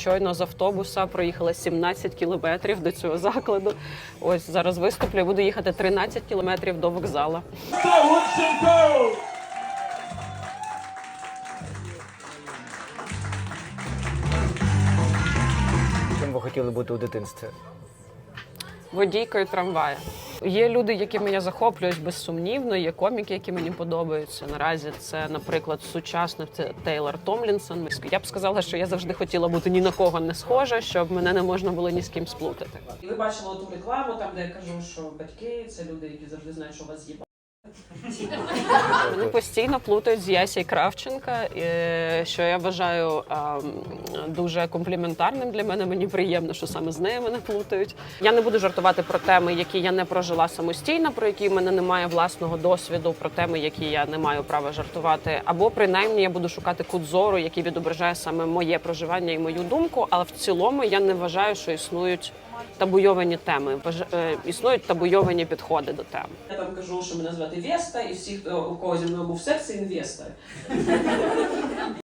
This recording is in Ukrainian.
Щойно з автобуса проїхала 17 кілометрів до цього закладу. Ось зараз виступлю. Буду їхати 13 кілометрів до вокзала. Ким ви хотіли бути у дитинстві? Водійкою трамвая. Є люди, якими я захоплююсь безсумнівно. Є коміки, які мені подобаються. Наразі це, наприклад, сучасник це Тейлор Томлінсон. Я б сказала, що я завжди хотіла бути ні на кого не схожа, щоб мене не можна було ні з ким сплутати. Ви бачили ту рекламу, там де я кажу, що батьки це люди, які завжди знають, що у вас є. Вони постійно плутають з Ясі Кравченка, що я вважаю дуже компліментарним для мене. Мені приємно, що саме з нею мене плутають. Я не буду жартувати про теми, які я не прожила самостійно, про які в мене немає власного досвіду, про теми, які я не маю права жартувати. Або принаймні я буду шукати кут зору, який відображає саме моє проживання і мою думку. Але в цілому я не вважаю, що існують табуйовані теми. Е, Існують табуйовані підходи до тем. Я там кажу, що мене звати Веста, і всі, хто у кого зі мною був секс, це інвестори.